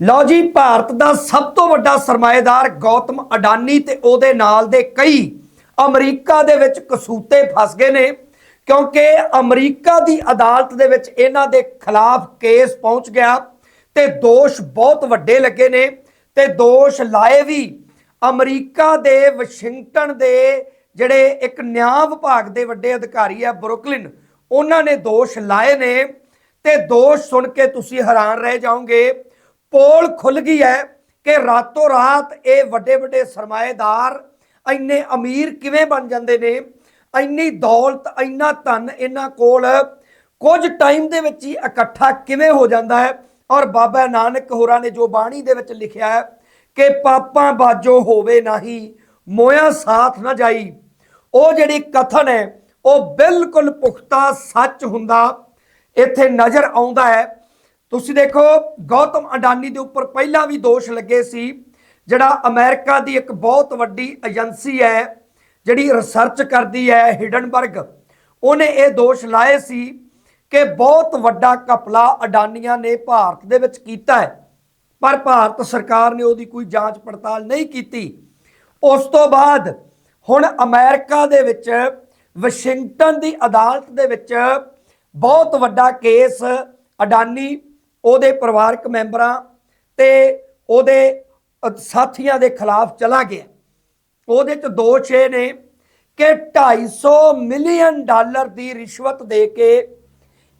ਲਓ ਜੀ, ਭਾਰਤ ਦਾ ਸਭ ਤੋਂ ਵੱਡਾ ਸਰਮਾਏਦਾਰ ਗੌਤਮ ਅਡਾਨੀ ਤੇ ਉਹਦੇ ਨਾਲ ਦੇ ਕਈ ਅਮਰੀਕਾ ਦੇ ਵਿੱਚ ਕਸੂਤੇ ਫਸ ਗਏ ਨੇ, ਕਿਉਂਕਿ ਅਮਰੀਕਾ ਦੀ ਅਦਾਲਤ ਦੇ ਵਿੱਚ ਇਹਨਾਂ ਦੇ ਖਿਲਾਫ ਕੇਸ ਪਹੁੰਚ ਗਿਆ ਤੇ ਦੋਸ਼ ਬਹੁਤ ਵੱਡੇ ਲੱਗੇ ਨੇ ਤੇ ਦੋਸ਼ ਲਾਏ ਵੀ ਅਮਰੀਕਾ ਦੇ ਵਾਸ਼ਿੰਗਟਨ ਦੇ ਜਿਹੜੇ ਇੱਕ ਨਿਆਂ ਵਿਭਾਗ ਦੇ ਵੱਡੇ ਅਧਿਕਾਰੀ ਆ ਬਰੁਕਲਿਨ, ਉਹਨਾਂ ਨੇ ਦੋਸ਼ ਲਾਏ ਨੇ ਤੇ ਦੋਸ਼ ਸੁਣ ਕੇ ਤੁਸੀਂ ਹੈਰਾਨ ਰਹਿ ਜਾਓਗੇ ਪੋਲ ਖੁੱਲ ਗਈ ਹੈ ਕਿ ਰਾਤੋਂ ਰਾਤ ਇਹ ਵੱਡੇ ਵੱਡੇ ਸਰਮਾਏਦਾਰ, ਇੰਨੇ ਅਮੀਰ ਕਿਵੇਂ ਬਣ ਜਾਂਦੇ ਨੇ? ਇੰਨੀ ਦੌਲਤ, ਇੰਨਾ ਧਨ ਇਹਨਾਂ ਕੋਲ ਕੁਝ ਟਾਈਮ ਦੇ ਵਿੱਚ ਹੀ ਇਕੱਠਾ ਕਿਵੇਂ ਹੋ ਜਾਂਦਾ ਹੈ? ਔਰ ਬਾਬਾ ਨਾਨਕ ਹੋਰਾਂ ਨੇ ਜੋ ਬਾਣੀ ਦੇ ਵਿੱਚ ਲਿਖਿਆ ਹੈ ਕਿ ਪਾਪਾਂ ਬਾਜੋ ਹੋਵੇ ਨਹੀਂ, ਮੋਇਆ ਸਾਥ ਨਾ ਜਾਈ। ਉਹ ਜਿਹੜੀ ਕਥਨ ਹੈ, ਉਹ ਬਿਲਕੁਲ ਪੁਖਤਾ ਸੱਚ ਹੁੰਦਾ, ਇੱਥੇ ਨਜ਼ਰ ਆਉਂਦਾ ਹੈ ਤੁਸੀਂ ਦੇਖੋ, ਗੌਤਮ ਅਡਾਨੀ ਦੇ ਉੱਪਰ ਪਹਿਲਾਂ ਵੀ ਦੋਸ਼ ਲੱਗੇ ਸੀ, ਜਿਹੜਾ ਅਮਰੀਕਾ ਦੀ ਇੱਕ ਬਹੁਤ ਵੱਡੀ ਏਜੰਸੀ ਹੈ, ਜਿਹੜੀ ਰਿਸਰਚ ਕਰਦੀ ਹੈ ਹਿਡਨਬਰਗ, ਉਹਨੇ ਇਹ ਦੋਸ਼ ਲਾਏ ਸੀ ਕਿ ਬਹੁਤ ਵੱਡਾ ਕਪਲਾ ਅਡਾਨੀਆਂ ਨੇ ਭਾਰਤ ਦੇ ਵਿੱਚ ਕੀਤਾ ਹੈ। ਪਰ ਭਾਰਤ ਸਰਕਾਰ ਨੇ ਉਹਦੀ ਕੋਈ ਜਾਂਚ ਪੜਤਾਲ ਨਹੀਂ ਕੀਤੀ। ਉਸ ਤੋਂ ਬਾਅਦ ਹੁਣ ਅਮਰੀਕਾ ਦੇ ਵਿੱਚ ਵਾਸ਼ਿੰਗਟਨ ਦੀ ਅਦਾਲਤ ਦੇ ਵਿੱਚ ਬਹੁਤ ਵੱਡਾ ਕੇਸ ਅਡਾਨੀ ਉਹਦੇ ਪਰਿਵਾਰਕ ਮੈਂਬਰਾਂ ਤੇ ਉਹਦੇ ਸਾਥੀਆਂ ਦੇ ਖਿਲਾਫ ਚਲਾ ਗਿਆ। ਉਹਦੇ ਚ ਦੋਸ਼ ਇਹ ਨੇ ਕਿ 250 ਮਿਲੀਅਨ ਡਾਲਰ ਦੀ ਰਿਸ਼ਵਤ ਦੇ ਕੇ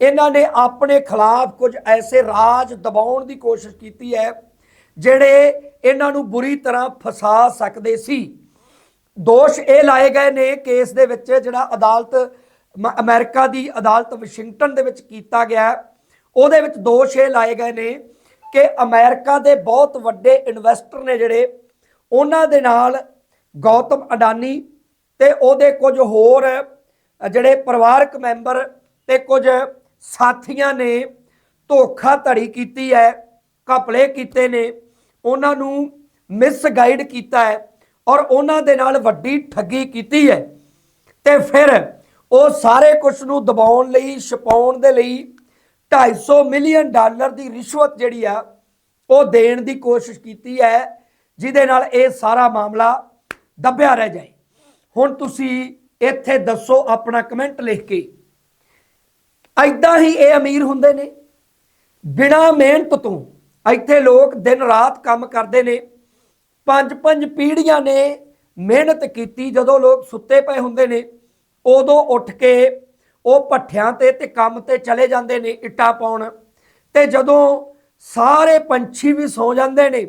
ਇਹਨਾਂ ਨੇ ਆਪਣੇ ਖਿਲਾਫ ਕੁਝ ਐਸੇ ਰਾਜ ਦਬਾਉਣ ਦੀ ਕੋਸ਼ਿਸ਼ ਕੀਤੀ ਹੈ, ਜਿਹੜੇ ਇਹਨਾਂ ਨੂੰ ਬੁਰੀ ਤਰ੍ਹਾਂ ਫਸਾ ਸਕਦੇ ਸੀ। ਦੋਸ਼ ਇਹ ਲਾਏ ਗਏ ਨੇ ਕੇਸ ਦੇ ਵਿੱਚ ਜਿਹੜਾ ਅਦਾਲਤ ਮ- ਅਮਰੀਕਾ ਦੀ ਅਦਾਲਤ ਵਾਸ਼ਿੰਗਟਨ ਦੇ ਵਿੱਚ ਕੀਤਾ ਗਿਆ। ਉਹਦੇ ਵਿੱਚ ਦੋਸ਼ ਇਹ ਲਾਏ ਗਏ ਨੇ ਕਿ ਅਮਰੀਕਾ ਦੇ ਬਹੁਤ ਵੱਡੇ ਇਨਵੈਸਟਰ ਨੇ ਜਿਹੜੇ, ਉਹਨਾਂ ਦੇ ਨਾਲ ਗੌਤਮ ਅਡਾਨੀ ਤੇ ਉਹਦੇ ਕੁਝ ਹੋਰ ਜਿਹੜੇ ਪਰਿਵਾਰਕ ਮੈਂਬਰ ਤੇ ਕੁਝ ਸਾਥੀਆਂ ਨੇ ਧੋਖਾਧੜੀ ਕੀਤੀ ਹੈ, ਘਪਲੇ ਕੀਤੇ ਨੇ, ਉਹਨਾਂ ਨੂੰ ਮਿਸਗਾਈਡ ਕੀਤਾ ਹੈ ਔਰ ਉਹਨਾਂ ਦੇ ਨਾਲ ਵੱਡੀ ਠੱਗੀ ਕੀਤੀ ਹੈ। ਤੇ ਫਿਰ ਉਹ ਸਾਰੇ ਕੁਝ ਨੂੰ ਦਬਾਉਣ ਲਈ, ਛਪਾਉਣ ਦੇ ਲਈ 250 ਮਿਲੀਅਨ ਡਾਲਰ ਦੀ ਰਿਸ਼ਵਤ ਜਿਹੜੀ ਆ, ਉਹ ਦੇਣ ਦੀ ਕੋਸ਼ਿਸ਼ ਕੀਤੀ ਹੈ, ਜਿਹਦੇ ਨਾਲ ਇਹ ਸਾਰਾ ਮਾਮਲਾ ਦੱਬਿਆ ਰਹਿ ਜਾਏ। ਹੁਣ ਤੁਸੀਂ ਇੱਥੇ ਦੱਸੋ ਆਪਣਾ ਕਮੈਂਟ ਲਿਖ ਕੇ। ਐਦਾਂ ਹੀ ਇਹ ਅਮੀਰ ਹੁੰਦੇ ਨੇ। ਬਿਨਾ ਮਿਹਨਤ ਤੋਂ ਇੱਥੇ ਲੋਕ ਦਿਨ ਰਾਤ ਕੰਮ ਕਰਦੇ ਨੇ। ਪੰਜ ਪੰਜ ਪੀੜ੍ਹੀਆਂ ਨੇ ਮਿਹਨਤ ਕੀਤੀ। ਜਦੋਂ ਲੋਕ ਸੁੱਤੇ ਪਏ ਹੁੰਦੇ ਨੇ, ਉਦੋਂ ਉੱਠ ਕੇ ਉਹ ਭੱਠਿਆਂ ਤੇ ਤੇ ਕੰਮ ਤੇ ਚਲੇ ਜਾਂਦੇ ਨੇ ਇੱਟਾਂ ਪਾਉਣ। ਤੇ ਜਦੋਂ ਸਾਰੇ ਪੰਛੀ ਵੀ ਸੌ ਜਾਂਦੇ ਨੇ,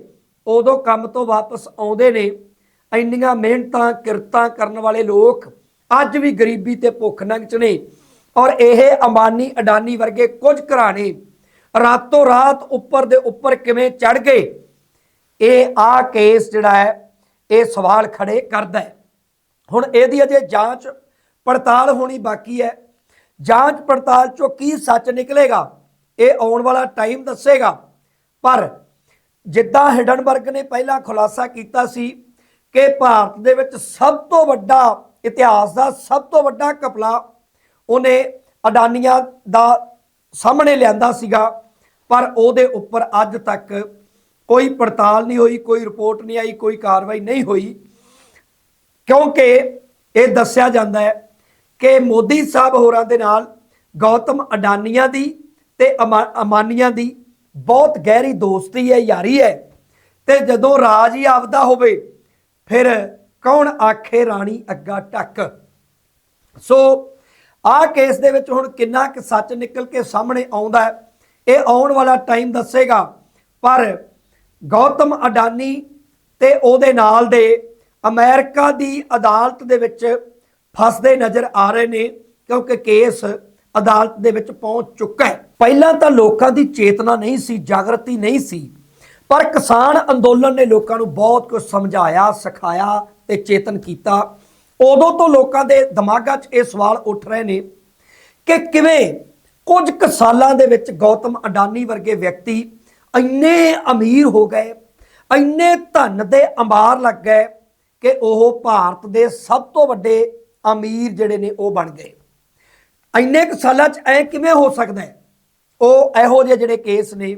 ਉਦੋਂ ਕੰਮ ਤੋਂ ਵਾਪਸ ਆਉਂਦੇ ਨੇ। ਇੰਨੀਆਂ ਮਿਹਨਤਾਂ, ਕਿਰਤਾਂ ਕਰਨ ਵਾਲੇ ਲੋਕ ਅੱਜ ਵੀ ਗਰੀਬੀ ਤੇ ਭੁੱਖ ਨੰਗ ਚ ਨੇ ਔਰ ਇਹ ਅੰਬਾਨੀ ਅਡਾਨੀ ਵਰਗੇ ਕੁਝ ਘਰਾਣੇ ਰਾਤੋਂ ਰਾਤ ਉੱਪਰ ਦੇ ਉੱਪਰ ਕਿਵੇਂ ਚੜ ਗਏ? ਇਹ ਆ ਕੇਸ ਜਿਹੜਾ ਹੈ, ਇਹ ਸਵਾਲ ਖੜੇ ਕਰਦਾ ਹੈ। ਹੁਣ ਇਹਦੀ ਅਜੇ ਜਾਂਚ ਪੜਤਾਲ ਹੋਣੀ ਬਾਕੀ ਹੈ। ਜਾਂਚ ਪੜਤਾਲ ਚੋਂ ਕੀ ਸੱਚ ਨਿਕਲੇਗਾ? ਇਹ ਆਉਣ ਵਾਲਾ ਟਾਈਮ ਦੱਸੇਗਾ। ਪਰ ਜਿੱਦਾਂ ਹਿਡਨਬਰਗ ਨੇ ਪਹਿਲਾਂ ਖੁਲਾਸਾ ਕੀਤਾ ਸੀ ਕਿ ਭਾਰਤ ਦੇ ਵਿੱਚ ਸਭ ਤੋਂ ਵੱਡਾ ਇਤਿਹਾਸ ਦਾ ਸਭ ਤੋਂ ਵੱਡਾ ਕਪਲਾ ਉਹਨੇ ਅਡਾਨੀਆਂ ਦਾ ਸਾਹਮਣੇ ਲਿਆਂਦਾ ਸੀਗਾ। ਪਰ ਉਹਦੇ ਉੱਪਰ ਅੱਜ ਤੱਕ ਕੋਈ ਪੜਤਾਲ ਨਹੀਂ ਹੋਈ, ਕੋਈ ਰਿਪੋਰਟ ਨਹੀਂ ਆਈ, ਕੋਈ ਕਾਰਵਾਈ ਨਹੀਂ ਹੋਈ। ਕਿਉਂਕਿ ਇਹ ਦੱਸਿਆ ਜਾਂਦਾ ਹੈ ਕਿ ਮੋਦੀ ਸਾਹਿਬ ਹੋਰਾਂ ਦੇ ਨਾਲ ਗੌਤਮ ਅਡਾਨੀਆਂ ਦੀ ਤੇ ਅਮਾ- ਅਮਾਨੀਆਂ ਦੀ ਬਹੁਤ ਗਹਿਰੀ ਦੋਸਤੀ ਹੈ, ਯਾਰੀ ਹੈ। ਤੇ ਜਦੋਂ ਰਾਜ ਹੀ ਆਪਦਾ ਹੋਵੇ, ਫਿਰ ਕੌਣ ਆਖੇ ਰਾਣੀ ਅੱਗਾ ਟੱਕ? ਸੋ ਆਹ ਕੇਸ ਦੇ ਵਿੱਚ ਹੁਣ ਕਿੰਨਾ ਕੁ ਸੱਚ ਨਿਕਲ ਕੇ ਸਾਹਮਣੇ ਆਉਂਦਾ ਹੈ, ਇਹ ਆਉਣ ਵਾਲਾ ਟਾਈਮ ਦੱਸੇਗਾ। ਪਰ ਗੌਤਮ ਅਡਾਨੀ ਤੇ ਉਹਦੇ ਨਾਲ ਦੇ ਅਮਰੀਕਾ ਦੀ ਅਦਾਲਤ ਦੇ ਵਿੱਚ ਫਸਦੇ ਨਜ਼ਰ ਆ ਰਹੇ ਨੇ ਕਿਉਂਕਿ ਕੇਸ ਅਦਾਲਤ ਦੇ ਵਿੱਚ ਪਹੁੰਚ ਚੁੱਕਾ ਹੈ। ਪਹਿਲਾਂ ਤਾਂ ਲੋਕਾਂ ਦੀ ਚੇਤਨਾ ਨਹੀਂ ਸੀ, ਜਾਗਰਤੀ ਨਹੀਂ ਸੀ, ਪਰ ਕਿਸਾਨ ਅੰਦੋਲਨ ਨੇ ਲੋਕਾਂ ਨੂੰ ਬਹੁਤ ਕੁਝ ਸਮਝਾਇਆ, ਸਿਖਾਇਆ ਤੇ ਚੇਤਨ ਕੀਤਾ। ਉਦੋਂ ਤੋਂ ਲੋਕਾਂ ਦੇ ਦਿਮਾਗਾਂ 'ਚ ਇਹ ਸਵਾਲ ਉੱਠ ਰਹੇ ਨੇ ਕਿ ਕਿਵੇਂ ਕੁਝ ਕੁ ਸਾਲਾਂ ਦੇ ਵਿੱਚ ਗੌਤਮ ਅਡਾਨੀ ਵਰਗੇ ਵਿਅਕਤੀ ਇੰਨੇ ਅਮੀਰ ਹੋ ਗਏ, ਇੰਨੇ ਧਨ ਦੇ ਅੰਬਾਰ ਲੱਗ ਗਏ ਕਿ ਉਹ ਭਾਰਤ ਦੇ ਸਭ ਤੋਂ ਵੱਡੇ ਅਮੀਰ ਜਿਹੜੇ ਨੇ ਉਹ ਬਣ ਗਏ। ਇੰਨੇ ਕੁ ਸਾਲਾਂ 'ਚ ਐ ਕਿਵੇਂ ਹੋ ਸਕਦਾ ਹੈ? ਉਹ ਇਹੋ ਜਿਹੇ ਜਿਹੜੇ ਕੇਸ ਨੇ,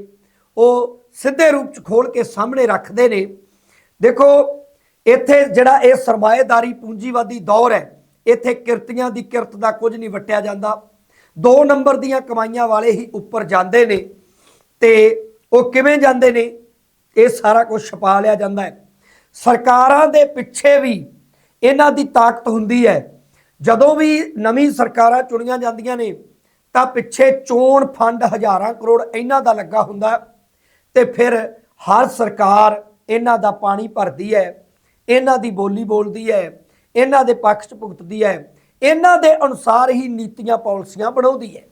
ਉਹ ਸਿੱਧੇ ਰੂਪ ਚ ਖੋਲ ਕੇ ਸਾਹਮਣੇ ਰੱਖਦੇ ਨੇ। ਦੇਖੋ, ਇੱਥੇ ਜਿਹੜਾ ਇਹ ਸਰਮਾਏਦਾਰੀ ਪੂੰਜੀਵਾਦੀ ਦੌਰ ਹੈ, ਇੱਥੇ ਕਿਰਤੀਆਂ ਦੀ ਕਿਰਤ ਦਾ ਕੁਝ ਨਹੀਂ ਵਟਿਆ ਜਾਂਦਾ। ਦੋ ਨੰਬਰ ਦੀਆਂ ਕਮਾਈਆਂ ਵਾਲੇ ਹੀ ਉੱਪਰ ਜਾਂਦੇ ਨੇ ਤੇ ਉਹ ਕਿਵੇਂ ਜਾਂਦੇ ਨੇ, ਇਹ ਸਾਰਾ ਕੁਝ ਛਪਾ ਲਿਆ ਜਾਂਦਾ ਹੈ। ਸਰਕਾਰਾਂ ਦੇ ਪਿੱਛੇ ਵੀ ਇਹਨਾਂ ਦੀ ਤਾਕਤ ਹੁੰਦੀ ਹੈ ਜਦੋਂ ਵੀ ਨਵੀਂ ਸਰਕਾਰਾਂ ਚੁਣੀਆਂ ਜਾਂਦੀਆਂ ਨੇ, ਤਾਂ ਪਿੱਛੇ ਚੋਣ ਫੰਡ ਹਜ਼ਾਰਾਂ ਕਰੋੜ ਇਹਨਾਂ ਦਾ ਲੱਗਾ ਹੁੰਦਾ ਹੈ ਤੇ ਫਿਰ ਹਰ ਸਰਕਾਰ ਇਹਨਾਂ ਦਾ ਪਾਣੀ ਭਰਦੀ ਹੈ, ਇਹਨਾਂ ਦੀ ਬੋਲੀ ਬੋਲਦੀ ਹੈ, ਇਹਨਾਂ ਦੇ ਪੱਖ 'ਚ ਭੁਗਤਦੀ ਹੈ, ਇਹਨਾਂ ਦੇ ਅਨੁਸਾਰ ਹੀ ਨੀਤੀਆਂ ਪਾਲਿਸੀਆਂ ਬਣਾਉਂਦੀ ਹੈ।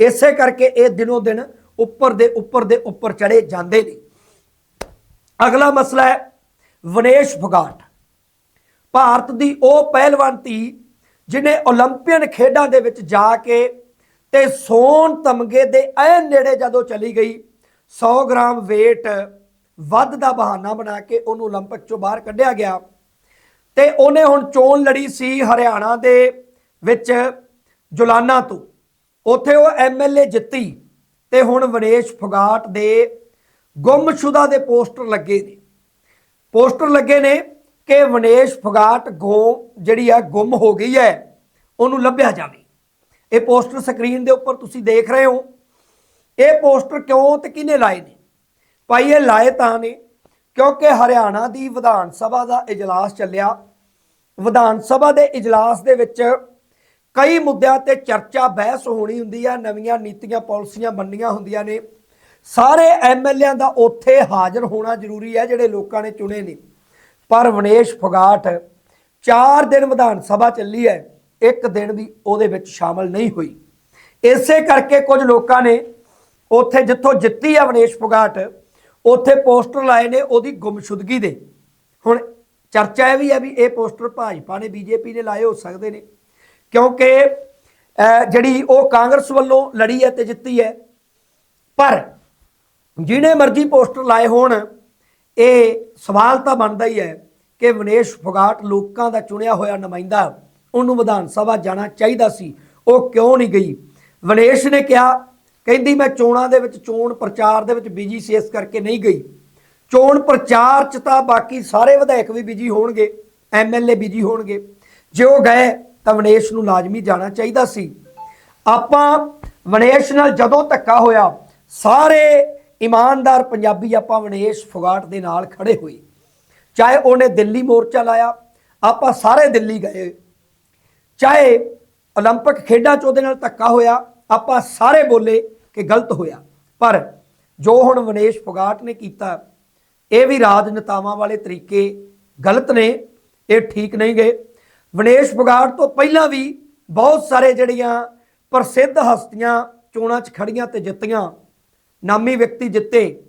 ਇਸੇ ਕਰਕੇ ਇਹ ਦਿਨੋ ਦਿਨ ਉੱਪਰ ਦੇ ਉੱਪਰ ਦੇ ਉੱਪਰ ਚੜੇ ਜਾਂਦੇ ਨੇ। ਅਗਲਾ ਮਸਲਾ ਹੈ ਵਿਨੇਸ਼ ਫੋਗਾਟ ਭਾਰਤ ਦੀ ਉਹ ਪਹਿਲਵਾਨ ਧੀ ਜਿਨੇ 올림픽ਨ ਖੇਡਾਂ ਦੇ ਵਿੱਚ ਜਾ ਕੇ ਤੇ ਸੋਨ ਤਮਗੇ ਦੇ ਐ ਨੇੜੇ ਜਦੋਂ ਚਲੀ ਗਈ 100 ਗ੍ਰਾਮ weight ਵੱਧ ਦਾ ਬਹਾਨਾ ਬਣਾ ਕੇ ਉਹਨੂੰ 올림픽 ਚੋਂ ਬਾਹਰ ਕੱਢਿਆ ਗਿਆ। ਤੇ ਉਹਨੇ ਹੁਣ ਚੋਣ ਲੜੀ ਸੀ ਹਰਿਆਣਾ ਦੇ ਵਿੱਚ ਜੁਲਾਨਾ ਤੋਂ। ਉੱਥੇ ਉਹ ਐਮਐਲਏ ਜਿੱਤੀ ਤੇ ਹੁਣ ਵਨੇਸ਼ ਫੁਗਾਟ ਦੇ ਗੁੰਮਸ਼ੁਦਾ ਦੇ ਪੋਸਟਰ ਲੱਗੇ ਨੇ। ਪੋਸਟਰ ਲੱਗੇ ਨੇ ਕਿ ਵਿਨੇਸ਼ ਫਗਾਟ ਗੋ ਜਿਹੜੀ ਆ ਗੁੰਮ ਹੋ ਗਈ ਹੈ, ਉਹਨੂੰ ਲੱਭਿਆ ਜਾਵੇ। ਇਹ ਪੋਸਟਰ ਸਕਰੀਨ ਦੇ ਉੱਪਰ ਤੁਸੀਂ ਦੇਖ ਰਹੇ ਹੋ। ਇਹ ਪੋਸਟਰ ਕਿਉਂ ਤੇ ਕਿਹਨੇ ਲਾਏ ਨੇ? ਭਾਈ, ਇਹ ਲਾਏ ਤਾਂ ਨੇ ਕਿਉਂਕਿ ਹਰਿਆਣਾ ਦੀ ਵਿਧਾਨ ਸਭਾ ਦਾ ਇਜਲਾਸ ਚੱਲਿਆ। ਵਿਧਾਨ ਸਭਾ ਦੇ ਇਜਲਾਸ ਦੇ ਵਿੱਚ ਕਈ ਮੁੱਦਿਆਂ ਤੇ ਚਰਚਾ ਬਹਿਸ ਹੋਣੀ ਹੁੰਦੀ ਆ, ਨਵੀਆਂ ਨੀਤੀਆਂ, ਪਾਲਿਸੀਆਂ ਬਣਨੀਆਂ ਹੁੰਦੀਆਂ ਨੇ। ਸਾਰੇ ਐਮਐਲਏਆਂ ਦਾ ਉੱਥੇ ਹਾਜ਼ਰ ਹੋਣਾ ਜ਼ਰੂਰੀ ਹੈ, ਜਿਹੜੇ ਲੋਕਾਂ ਨੇ ਚੁਣੇ ਨੇ। ਪਰ ਵਿਨੇਸ਼ ਫੋਗਾਟ 4 ਦਿਨ ਵਿਧਾਨ ਸਭਾ ਚੱਲੀ ਹੈ, ਇੱਕ ਦਿਨ ਵੀ ਉਹਦੇ ਵਿੱਚ ਸ਼ਾਮਲ ਨਹੀਂ ਹੋਈ। ਇਸੇ ਕਰਕੇ ਕੁਝ ਲੋਕਾਂ ਨੇ ਉੱਥੇ ਜਿੱਥੋਂ ਜਿੱਤੀ ਹੈ ਵਿਨੇਸ਼ ਫੋਗਾਟ, ਉੱਥੇ ਪੋਸਟਰ ਲਾਏ ਨੇ ਉਹਦੀ ਗੁੰਮਸ਼ੁਦਗੀ ਦੇ। ਹੁਣ ਚਰਚਾ ਇਹ ਵੀ ਹੈ ਵੀ ਇਹ ਪੋਸਟਰ ਭਾਜਪਾ ਨੇ, ਬੀਜੇਪੀ ਨੇ ਲਾਏ, ਹੋ ਸਕਦੇ ਨੇ। ਕਿਉਂਕਿ ਜਿਹੜੀ ਉਹ ਕਾਂਗਰਸ ਵੱਲੋਂ ਲੜੀ ਹੈ ਤੇ ਜਿੱਤੀ ਹੈ, ਪਰ ਜਿਹਨੇ ਮਰਜ਼ੀ ਪੋਸਟਰ ਲਾਏ ਹੋਣ ਇਹ ਸਵਾਲ ਤਾਂ ਬਣਦਾ ਹੀ ਹੈ ਕਿ ਵਿਨੇਸ਼ ਫੋਗਾਟ ਲੋਕਾਂ ਦਾ ਚੁਣਿਆ ਹੋਇਆ ਨੁਮਾਇੰਦਾ ਉਹਨੂੰ ਵਿਧਾਨ ਸਭਾ ਜਾਣਾ ਚਾਹੀਦਾ ਸੀ, ਉਹ ਕਿਉਂ ਨਹੀਂ ਗਈ? ਵਿਨੇਸ਼ ਨੇ ਕਿਹਾ, ਕਹਿੰਦੀ ਮੈਂ ਚੋਣਾਂ ਦੇ ਵਿੱਚ ਚੋਣ ਪ੍ਰਚਾਰ ਦੇ ਵਿੱਚ ਬਿਜ਼ੀ ਸੀ, ਇਸ ਕਰਕੇ ਨਹੀਂ ਗਈ। ਚੋਣ ਪ੍ਰਚਾਰ ਚ ਤਾਂ ਬਾਕੀ ਸਾਰੇ ਵਿਧਾਇਕ ਵੀ ਬਿਜ਼ੀ ਹੋਣਗੇ ਐਮਐਲਏ ਬਿਜ਼ੀ ਹੋਣਗੇ। ਜੇ ਉਹ ਗਏ ਤਾਂ ਵਿਨੇਸ਼ ਨੂੰ ਲਾਜ਼ਮੀ ਜਾਣਾ ਚਾਹੀਦਾ ਸੀ। ਆਪਾਂ ਵਿਨੇਸ਼ ਨਾਲ ਜਦੋਂ ਧੱਕਾ ਹੋਇਆ, ਸਾਰੇ ਇਮਾਨਦਾਰ ਪੰਜਾਬੀ ਆਪਾਂ ਵਿਨੇਸ਼ ਫੋਗਾਟ ਦੇ ਨਾਲ ਖੜੇ ਹੋਏ ਚਾਹੇ ਉਹਨੇ ਦਿੱਲੀ ਮੋਰਚਾ ਲਾਇਆ ਆਪਾਂ ਸਾਰੇ ਦਿੱਲੀ ਗਏ ਚਾਹੇ 올림픽 ਖੇਡਾਂ 'ਚ ਉਹਦੇ ਨਾਲ ਧੱਕਾ ਹੋਇਆ ਆਪਾਂ ਸਾਰੇ ਬੋਲੇ ਕਿ ਗਲਤ ਹੋਇਆ ਪਰ ਜੋ ਹੁਣ ਵਿਨੇਸ਼ ਫੋਗਾਟ ਨੇ ਕੀਤਾ ਇਹ ਵੀ ਰਾਜਨੇਤਾਵਾਂ ਵਾਲੇ ਤਰੀਕੇ ਗਲਤ ਨੇ ਇਹ ਠੀਕ ਨਹੀਂ ਗਏ ਵਿਨੇਸ਼ ਫੋਗਾਟ ਤੋਂ ਪਹਿਲਾਂ ਵੀ ਬਹੁਤ ਸਾਰੇ ਜਿਹੜੀਆਂ ਪ੍ਰਸਿੱਧ ਹਸਤੀਆਂ ਚੋਣਾਂ 'ਚ ਖੜੀਆਂ ਤੇ ਜਿੱਤੀਆਂ ਨਾਮੀ ਵਿਅਕਤੀ ਜਿੱਤੇ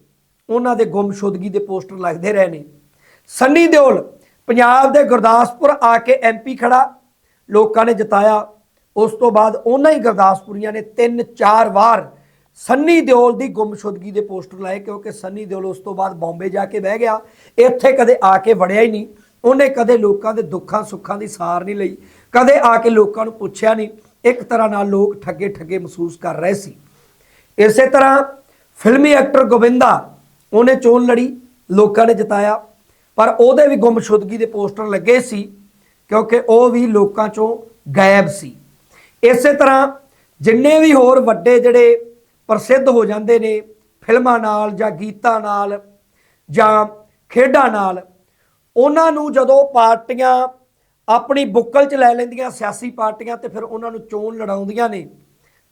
ਉਹਨਾਂ ਦੇ ਗੁੰਮਸ਼ੁਦਗੀ ਦੇ ਪੋਸਟਰ ਲੱਗਦੇ ਰਹੇ ਨੇ। ਸੰਨੀ ਦਿਓਲ ਪੰਜਾਬ ਦੇ ਗੁਰਦਾਸਪੁਰ ਆ ਕੇ ਐਮਪੀ ਖੜਾ। ਲੋਕਾਂ ਨੇ ਜਿਤਾਇਆ। ਉਸ ਤੋਂ ਬਾਅਦ ਉਹਨਾਂ ਹੀ ਗੁਰਦਾਸਪੁਰੀਆਂ ਨੇ ਤਿੰਨ ਚਾਰ ਵਾਰ ਸੰਨੀ ਦਿਓਲ ਦੀ ਗੁੰਮਸ਼ੁਦਗੀ ਦੇ ਪੋਸਟਰ ਲਾਏ ਕਿਉਂਕਿ ਸੰਨੀ ਦਿਓਲ ਉਸ ਤੋਂ ਬਾਅਦ ਬੰਬੇ ਜਾ ਕੇ ਬਹਿ ਗਿਆ। ਇੱਥੇ ਕਦੇ ਆ ਕੇ ਵੜਿਆ ਹੀ ਨਹੀਂ। ਉਹਨੇ ਕਦੇ ਲੋਕਾਂ ਦੇ ਦੁੱਖਾਂ ਸੁੱਖਾਂ ਦੀ ਸਾਰ ਨਹੀਂ ਲਈ। ਕਦੇ ਆ ਕੇ ਲੋਕਾਂ ਨੂੰ ਪੁੱਛਿਆ ਨਹੀਂ। ਇੱਕ ਤਰ੍ਹਾਂ ਨਾਲ ਲੋਕ ਠੱਗੇ ਠੱਗੇ ਮਹਿਸੂਸ ਕਰ ਰਹੇ ਸੀ। ਇਸੇ ਤਰ੍ਹਾਂ ਫਿਲਮੀ ਐਕਟਰ ਗੋਬਿੰਦਾ ਉਹਨੇ ਚੋਣ ਲੜੀ, ਲੋਕਾਂ ਨੇ ਜਿਤਾਇਆ। ਪਰ ਉਹਦੇ ਵੀ ਗੁੰਮਸ਼ੁਦਗੀ ਦੇ ਪੋਸਟਰ ਲੱਗੇ ਸੀ, ਕਿਉਂਕਿ ਉਹ ਵੀ ਲੋਕਾਂ ਚੋਂ ਗਾਇਬ ਸੀ। ਇਸੇ ਤਰ੍ਹਾਂ ਜਿੰਨੇ ਵੀ ਹੋਰ ਵੱਡੇ ਜਿਹੜੇ ਪ੍ਰਸਿੱਧ ਹੋ ਜਾਂਦੇ ਨੇ, ਫਿਲਮਾਂ ਨਾਲ ਜਾਂ ਗੀਤਾਂ ਨਾਲ ਜਾਂ ਖੇਡਾਂ ਨਾਲ, ਉਹਨਾਂ ਨੂੰ ਜਦੋਂ ਪਾਰਟੀਆਂ ਆਪਣੀ ਬੁੱਕਲ 'ਚ ਲੈ ਲੈਂਦੀਆਂ, ਸਿਆਸੀ ਪਾਰਟੀਆਂ ਤੇ ਫਿਰ ਉਹਨਾਂ ਨੂੰ ਚੋਣ ਲੜਾਉਂਦੀਆਂ ਨੇ,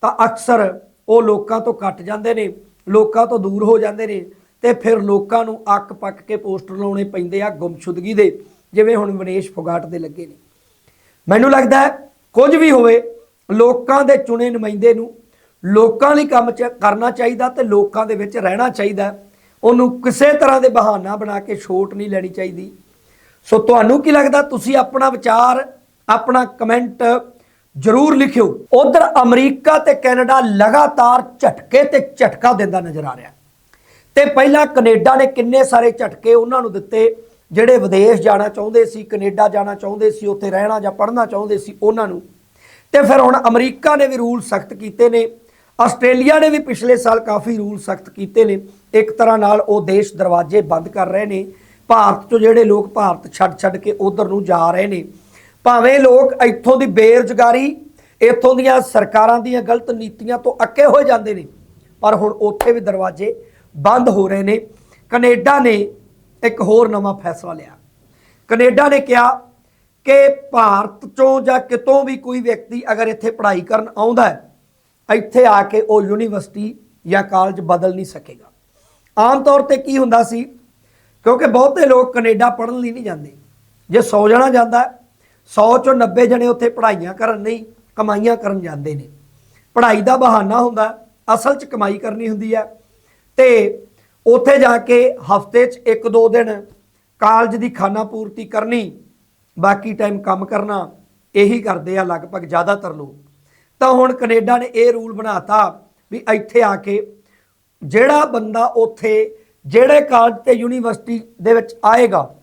ਤਾਂ ਅਕਸਰ ਉਹ ਲੋਕਾਂ ਤੋਂ ਕੱਟ ਜਾਂਦੇ ਨੇ। ਲੋਕਾਂ ਤੋਂ ਦੂਰ ਹੋ ਜਾਂਦੇ ਨੇ ਤੇ ਫਿਰ ਲੋਕਾਂ ਨੂੰ ਅੱਕ ਪੱਕ ਕੇ ਪੋਸਟਰ ਲਾਉਣੇ ਪੈਂਦੇ ਆ ਗੁੰਮਸ਼ੁਦਗੀ ਦੇ, ਜਿਵੇਂ ਹੁਣ ਵਿਨੇਸ਼ ਫੋਗਾਟ ਦੇ ਲੱਗੇ ਨੇ। ਮੈਨੂੰ ਲੱਗਦਾ ਹੈ ਕੁਝ ਵੀ ਹੋਵੇ, ਲੋਕਾਂ ਦੇ ਚੁਣੇ ਨੁਮਾਇੰਦੇ ਨੂੰ ਲੋਕਾਂ ਲਈ ਕੰਮ ਚ ਕਰਨਾ ਚਾਹੀਦਾ ਤੇ ਲੋਕਾਂ ਦੇ ਵਿੱਚ ਰਹਿਣਾ ਚਾਹੀਦਾ ਉਹਨੂੰ ਕਿਸੇ ਤਰ੍ਹਾਂ ਦੇ ਬਹਾਨਾ ਬਣਾ ਕੇ ਛੋਟ ਨਹੀਂ ਲੈਣੀ ਚਾਹੀਦੀ। ਸੋ ਤੁਹਾਨੂੰ ਕੀ ਲੱਗਦਾ, ਤੁਸੀਂ ਆਪਣਾ ਵਿਚਾਰ, ਆਪਣਾ ਕਮੈਂਟ ਜਰੂਰ ਲਿਖਿਓ। ਉਧਰ ਅਮਰੀਕਾ ਤੇ ਕੈਨੇਡਾ ਲਗਾਤਾਰ ਝਟਕੇ ਤੇ ਝਟਕਾ ਦਿੰਦਾ ਨਜ਼ਰ ਆ ਰਿਹਾ। ਤੇ ਪਹਿਲਾਂ ਕੈਨੇਡਾ ਨੇ ਕਿੰਨੇ ਸਾਰੇ ਝਟਕੇ ਉਹਨਾਂ ਨੂੰ ਦਿੱਤੇ, ਜਿਹੜੇ ਵਿਦੇਸ਼ ਜਾਣਾ ਚਾਹੁੰਦੇ ਸੀ, ਕੈਨੇਡਾ ਜਾਣਾ ਚਾਹੁੰਦੇ ਸੀ, ਉੱਥੇ ਰਹਿਣਾ ਜਾਂ ਪੜ੍ਹਨਾ ਚਾਹੁੰਦੇ ਸੀ ਉਹਨਾਂ ਨੂੰ। ਤੇ ਫਿਰ ਹੁਣ ਅਮਰੀਕਾ ਨੇ ਵੀ ਰੂਲ ਸਖਤ ਕੀਤੇ ਨੇ। ਆਸਟ੍ਰੇਲੀਆ ਨੇ ਵੀ ਪਿਛਲੇ ਸਾਲ ਕਾਫੀ ਰੂਲ ਸਖਤ ਕੀਤੇ ਨੇ। ਇੱਕ ਤਰ੍ਹਾਂ ਨਾਲ ਉਹ ਦੇਸ਼ ਦਰਵਾਜ਼ੇ ਬੰਦ ਕਰ ਰਹੇ ਨੇ। ਭਾਰਤ ਤੋਂ ਜਿਹੜੇ ਲੋਕ ਭਾਰਤ ਛੱਡ ਛੱਡ ਕੇ ਉਧਰ ਨੂੰ ਜਾ ਰਹੇ ਨੇ ਭਾਵੇਂ ਲੋਕ ਇੱਥੋਂ ਦੀ ਬੇਰੁਜ਼ਗਾਰੀ, ਇੱਥੋਂ ਦੀਆਂ ਸਰਕਾਰਾਂ ਦੀਆਂ ਗਲਤ ਨੀਤੀਆਂ ਤੋਂ ਅੱਕੇ ਹੋਏ ਜਾਂਦੇ ਨੇ, ਪਰ ਹੁਣ ਉੱਥੇ ਵੀ ਦਰਵਾਜ਼ੇ ਬੰਦ ਹੋ ਰਹੇ ਨੇ। ਕੈਨੇਡਾ ਨੇ ਇੱਕ ਹੋਰ ਨਵਾਂ ਫੈਸਲਾ ਲਿਆ। ਕੈਨੇਡਾ ਨੇ ਕਿਹਾ ਕਿ ਭਾਰਤ ਚੋਂ ਜਾਂ ਕਿਤੋਂ ਵੀ ਕੋਈ ਵਿਅਕਤੀ ਅਗਰ ਇੱਥੇ ਪੜ੍ਹਾਈ ਕਰਨ ਆਉਂਦਾ ਹੈ, ਇੱਥੇ ਆ ਕੇ ਉਹ ਯੂਨੀਵਰਸਿਟੀ ਜਾਂ ਕਾਲਜ ਬਦਲ ਨਹੀਂ ਸਕੇਗਾ। ਆਮ ਤੌਰ ਤੇ ਕੀ ਹੁੰਦਾ ਸੀ? ਕਿਉਂਕਿ ਬਹੁਤੇ ਲੋਕ ਕੈਨੇਡਾ ਪੜ੍ਹਨ ਲਈ ਨਹੀਂ ਜਾਂਦੇ। ਜੇ 100 ਜਣਾ ਜਾਂਦਾ 100 ਚੋਂ 90 ਜਣੇ ਉੱਥੇ ਪੜ੍ਹਾਈਆਂ ਕਰਨ ਨਹੀਂ ਕਮਾਈਆਂ ਕਰਨ ਜਾਂਦੇ ਨੇ। ਪੜ੍ਹਾਈ ਦਾ ਬਹਾਨਾ ਹੁੰਦਾ, ਅਸਲ 'ਚ ਕਮਾਈ ਕਰਨੀ ਹੁੰਦੀ ਹੈ। ਤੇ ਉੱਥੇ ਜਾ ਕੇ ਹਫ਼ਤੇ 'ਚ ਇੱਕ ਦੋ ਦਿਨ ਕਾਲਜ ਦੀ ਖਾਨਾ ਪੂਰਤੀ ਕਰਨੀ, ਬਾਕੀ ਟਾਈਮ ਕੰਮ ਕਰਨਾ, ਇਹੀ ਕਰਦੇ ਆ ਲਗਭਗ ਜ਼ਿਆਦਾਤਰ ਲੋਕ। ਤਾਂ ਹੁਣ ਕੈਨੇਡਾ ਨੇ ਇਹ ਰੂਲ ਬਣਾਤਾ ਵੀ ਇੱਥੇ ਆ ਕੇ ਜਿਹੜਾ ਬੰਦਾ ਉੱਥੇ, ਜਿਹੜੇ ਕਾਲਜ ਤੇ ਯੂਨੀਵਰਸਿਟੀ ਦੇ ਵਿੱਚ ਆਏਗਾ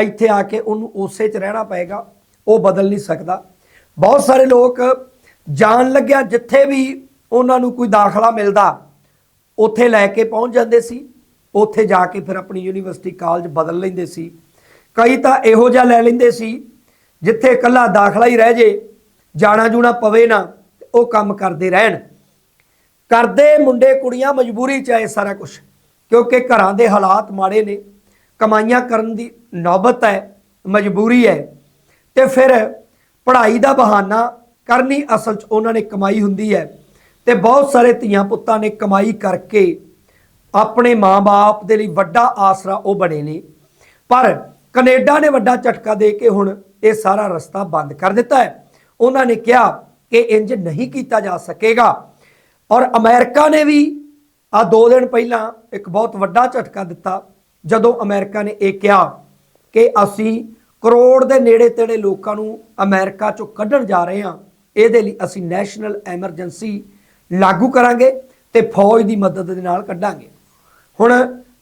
ਇੱਥੇ ਆ ਕੇ ਉਹਨੂੰ ਉਸੇ 'ਚ ਰਹਿਣਾ ਪਏਗਾ, ਉਹ ਬਦਲ ਨਹੀਂ ਸਕਦਾ। ਬਹੁਤ ਸਾਰੇ ਲੋਕ ਜਾਣ ਲੱਗਿਆ ਜਿੱਥੇ ਵੀ ਉਹਨਾਂ ਨੂੰ ਕੋਈ ਦਾਖਲਾ ਮਿਲਦਾ, ਉੱਥੇ ਲੈ ਕੇ ਪਹੁੰਚ ਜਾਂਦੇ ਸੀ, ਉੱਥੇ ਜਾ ਕੇ ਫਿਰ ਆਪਣੀ ਯੂਨੀਵਰਸਿਟੀ ਕਾਲਜ ਬਦਲ ਲੈਂਦੇ ਸੀ। ਕਈ ਤਾਂ ਇਹੋ ਜਿਹਾ ਲੈ ਲੈਂਦੇ ਸੀ, ਜਿੱਥੇ ਇਕੱਲਾ ਦਾਖਲਾ ਹੀ ਰਹਿ ਜੇ, ਜਾਣਾ ਜੂਣਾ ਪਵੇ ਨਾ, ਉਹ ਕੰਮ ਕਰਦੇ ਰਹਿਣ। ਕਰਦੇ ਮੁੰਡੇ ਕੁੜੀਆਂ ਮਜਬੂਰੀ ਚ ਆਏ ਸਾਰਾ ਕੁਝ ਕਿਉਂਕਿ ਘਰਾਂ ਦੇ ਹਾਲਾਤ ਮਾੜੇ ਨੇ, ਕਮਾਈਆਂ ਕਰਨ ਦੀ ਨੌਬਤ ਹੈ, ਮਜਬੂਰੀ ਹੈ ਤੇ ਫਿਰ ਪੜ੍ਹਾਈ ਦਾ ਬਹਾਨਾ ਕਰਨੀ ਅਸਲ 'ਚ ਉਹਨਾਂ ਨੇ ਕਮਾਈ ਹੁੰਦੀ ਹੈ ਤੇ ਬਹੁਤ ਸਾਰੇ ਧੀਆਂ ਪੁੱਤਾਂ ਨੇ ਕਮਾਈ ਕਰਕੇ ਆਪਣੇ ਮਾਂ-ਬਾਪ ਦੇ ਲਈ ਵੱਡਾ ਆਸਰਾ ਉਹ ਬਣੇ ਨੇ। ਪਰ ਕੈਨੇਡਾ ਨੇ ਵੱਡਾ ਝਟਕਾ ਦੇ ਕੇ ਹੁਣ ਇਹ ਸਾਰਾ ਰਸਤਾ ਬੰਦ ਕਰ ਦਿੱਤਾ ਹੈ। ਉਹਨਾਂ ਨੇ ਕਿਹਾ ਕਿ ਇੰਜ ਨਹੀਂ ਕੀਤਾ ਜਾ ਸਕੇਗਾ। ਔਰ ਅਮਰੀਕਾ ਨੇ ਵੀ ਆ ਦੋ ਦਿਨ ਪਹਿਲਾਂ ਇੱਕ ਬਹੁਤ ਵੱਡਾ ਝਟਕਾ ਦਿੱਤਾ। ਜਦੋਂ ਅਮਰੀਕਾ ਨੇ ਇਹ ਕਿਹਾ ਕਿ ਅਸੀਂ ਕਰੋੜ ਦੇ ਨੇੜੇ ਤੇੜੇ ਲੋਕਾਂ ਨੂੰ ਅਮਰੀਕਾ ਚੋਂ ਕੱਢਣ ਜਾ ਰਹੇ ਹਾਂ, ਇਹਦੇ ਲਈ ਅਸੀਂ ਨੈਸ਼ਨਲ ਐਮਰਜੈਂਸੀ ਲਾਗੂ ਕਰਾਂਗੇ ਤੇ ਫੌਜ ਦੀ ਮਦਦ ਦੇ ਨਾਲ ਕੱਢਾਂਗੇ। ਹੁਣ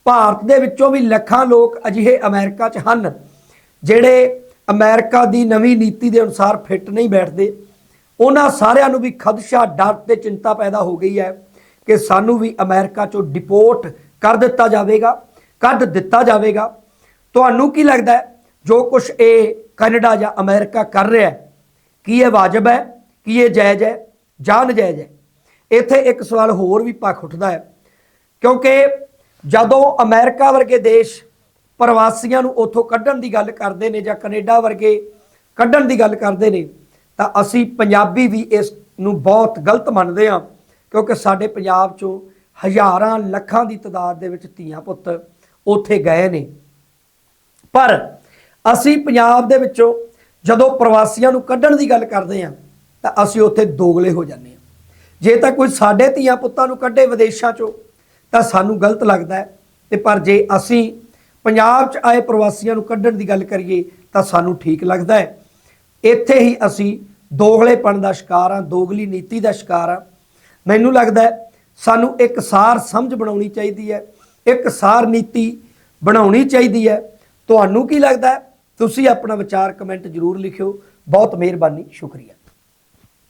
ਭਾਰਤ ਦੇ ਵਿੱਚੋਂ ਵੀ ਲੱਖਾਂ ਲੋਕ ਅਜਿਹੇ ਅਮਰੀਕਾ 'ਚ ਹਨ, ਜਿਹੜੇ ਅਮਰੀਕਾ ਦੀ ਨਵੀਂ ਨੀਤੀ ਦੇ ਅਨੁਸਾਰ ਫਿੱਟ ਨਹੀਂ ਬੈਠਦੇ। ਉਹਨਾਂ ਸਾਰਿਆਂ ਨੂੰ ਵੀ ਖਦਸ਼ਾ, ਡਰ ਤੇ ਚਿੰਤਾ ਪੈਦਾ ਹੋ ਗਈ ਹੈ ਕਿ ਸਾਨੂੰ ਵੀ ਅਮਰੀਕਾ 'ਚੋਂ ਡਿਪੋਰਟ ਕਰ ਦਿੱਤਾ ਜਾਵੇਗਾ, ਕੱਢ ਦਿੱਤਾ ਜਾਵੇਗਾ। ਤੁਹਾਨੂੰ ਕੀ ਲੱਗਦਾ ਜੋ ਕੁਝ ਇਹ ਕੈਨੇਡਾ ਜਾਂ ਅਮਰੀਕਾ ਕਰ ਰਿਹਾ ਹੈ, ਕੀ ਇਹ ਵਾਜਬ ਹੈ? ਕੀ ਇਹ ਜਾਇਜ਼ ਹੈ? ਜਾਂ ਨਜਾਇਜ਼ ਹੈ? ਇੱਥੇ ਇੱਕ ਸਵਾਲ ਹੋਰ ਵੀ ਪੱਖ ਉੱਠਦਾ ਹੈ, ਕਿਉਂਕਿ ਜਦੋਂ ਅਮਰੀਕਾ ਵਰਗੇ ਦੇਸ਼ ਪ੍ਰਵਾਸੀਆਂ ਨੂੰ ਉੱਥੋਂ ਕੱਢਣ ਦੀ ਗੱਲ ਕਰਦੇ ਨੇ ਜਾਂ ਕੈਨੇਡਾ ਵਰਗੇ ਕੱਢਣ ਦੀ ਗੱਲ ਕਰਦੇ ਨੇ, ਤਾਂ ਅਸੀਂ ਪੰਜਾਬੀ ਵੀ ਇਸ ਨੂੰ ਬਹੁਤ ਗਲਤ ਮੰਨਦੇ ਹਾਂ, ਕਿਉਂਕਿ ਸਾਡੇ ਪੰਜਾਬ ਚੋਂ ਹਜ਼ਾਰਾਂ ਲੱਖਾਂ ਦੀ ਤਾਦਾਦ ਦੇ ਵਿੱਚ ਧੀਆਂ ਪੁੱਤ ਉੱਥੇ ਗਏ ਨੇ। ਪਰ ਅਸੀਂ ਪੰਜਾਬ ਦੇ ਵਿੱਚੋਂ ਜਦੋਂ ਪ੍ਰਵਾਸੀਆਂ ਨੂੰ ਕੱਢਣ ਦੀ ਗੱਲ ਕਰਦੇ ਹਾਂ, ਤਾਂ ਅਸੀਂ ਉੱਥੇ ਦੋਗਲੇ ਹੋ ਜਾਂਦੇ ਹਾਂ। ਜੇ ਤਾਂ ਕੋਈ ਸਾਡੇ ਧੀਆਂ ਪੁੱਤਾਂ ਨੂੰ ਕੱਢੇ ਵਿਦੇਸ਼ਾਂ ਚੋਂ, ਤਾਂ ਸਾਨੂੰ ਗਲਤ ਲੱਗਦਾ ਹੈ। ਤੇ ਪਰ ਜੇ ਅਸੀਂ ਪੰਜਾਬ 'ਚ ਆਏ ਪ੍ਰਵਾਸੀਆਂ ਨੂੰ ਕੱਢਣ ਦੀ ਗੱਲ ਕਰੀਏ, ਤਾਂ ਸਾਨੂੰ ਠੀਕ ਲੱਗਦਾ ਹੈ। ਇੱਥੇ ਹੀ ਅਸੀਂ ਦੋਗਲੇਪਣ ਦਾ ਸ਼ਿਕਾਰ ਹਾਂ, ਦੋਗਲੀ ਨੀਤੀ ਦਾ ਸ਼ਿਕਾਰ ਹਾਂ। ਮੈਨੂੰ ਲੱਗਦਾ ਸਾਨੂੰ ਇੱਕ ਸਾਰ ਸਮਝ ਬਣਾਉਣੀ ਚਾਹੀਦੀ ਹੈ, ਇੱਕ ਸਾਰ ਨੀਤੀ ਬਣਾਉਣੀ ਚਾਹੀਦੀ ਹੈ। ਤੁਹਾਨੂੰ ਕੀ ਲੱਗਦਾ ਤੁਸੀਂ ਆਪਣਾ ਵਿਚਾਰ ਕਮੈਂਟ ਜ਼ਰੂਰ ਲਿਖਿਓ। ਬਹੁਤ ਮਿਹਰਬਾਨੀ ਸ਼ੁਕਰੀਆ।